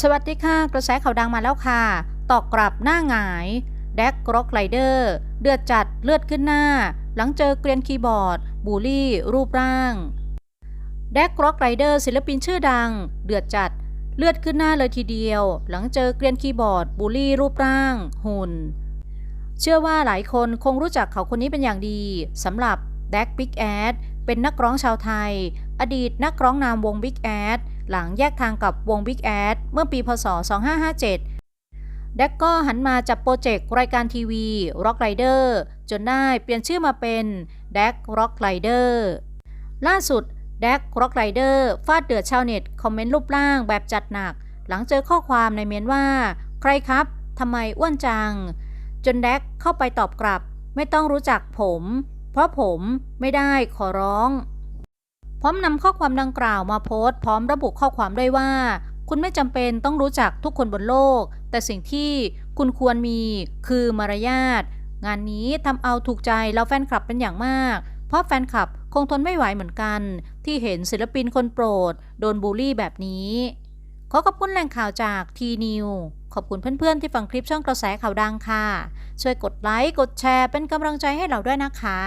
สวัสดีค่ะ กระแสข่าวดังมาแล้วค่ะ ตอกกลับหน้าหงายแดกกร็อกไรเดอร์เดือดจัดเลือดขึ้นหน้า หลังเจอเกรียนคีย์บอร์ด บูลลี่ รูปร่างแดกกร็อกไรเดอร์ศิลปินชื่อดัง เดือดจัดเลือดขึ้นหน้าเลยทีเดียว หลังเจอเกรียนคีย์บอร์ด บูลลี่ รูปร่าง หุ่น เชื่อว่าหลายคนคงรู้จักเขาคนนี้เป็นอย่างดีสำหรับแดกบิ๊กแอดเป็นนักร้องชาวไทย อดีตนักร้องนามวงบิ๊กแอด หลังแยกทางกับวง Big a d เมื่อปีพศ 2557 แดกก็หันมาจับโปรเจกต์รายการทีวี Rock Rider จนได้เปลี่ยนชื่อมาเป็นแดก Rock Rider ล่าสุดแดก Rock Rider ฟาดเดือดชาวเน็ต คอมเมนต์รูปร่างแบบจัดหนัก หลังเจอข้อความในเมนว่า ใครครับทำไมอ้วนจัง จนแดกเข้าไปตอบกลับ ไม่ต้องรู้จักผม เพราะผมไม่ได้ขอร้อง พร้อมนำข้อความดังกล่าวมาโพสต์พร้อมระบุข้อความด้วยว่า คุณไม่จำเป็นต้องรู้จักทุกคนบนโลก แต่สิ่งที่คุณควรมีคือมารยาทงานนี้ทำเอาถูกใจเราแฟนคลับเป็นอย่างมาก เพราะแฟนคลับคงทนไม่ไหวเหมือนกัน ที่เห็นศิลปินคนโปรด โดนบูลลี่แบบนี้ ขอขอบคุณแหล่งข่าวจากทีนิวขอบคุณเพื่อนๆที่ฟังคลิปช่องกระแสข่าวดังค่ะ ช่วยกดไลค์ กดแชร์เป็นกำลังใจให้เราด้วยนะคะ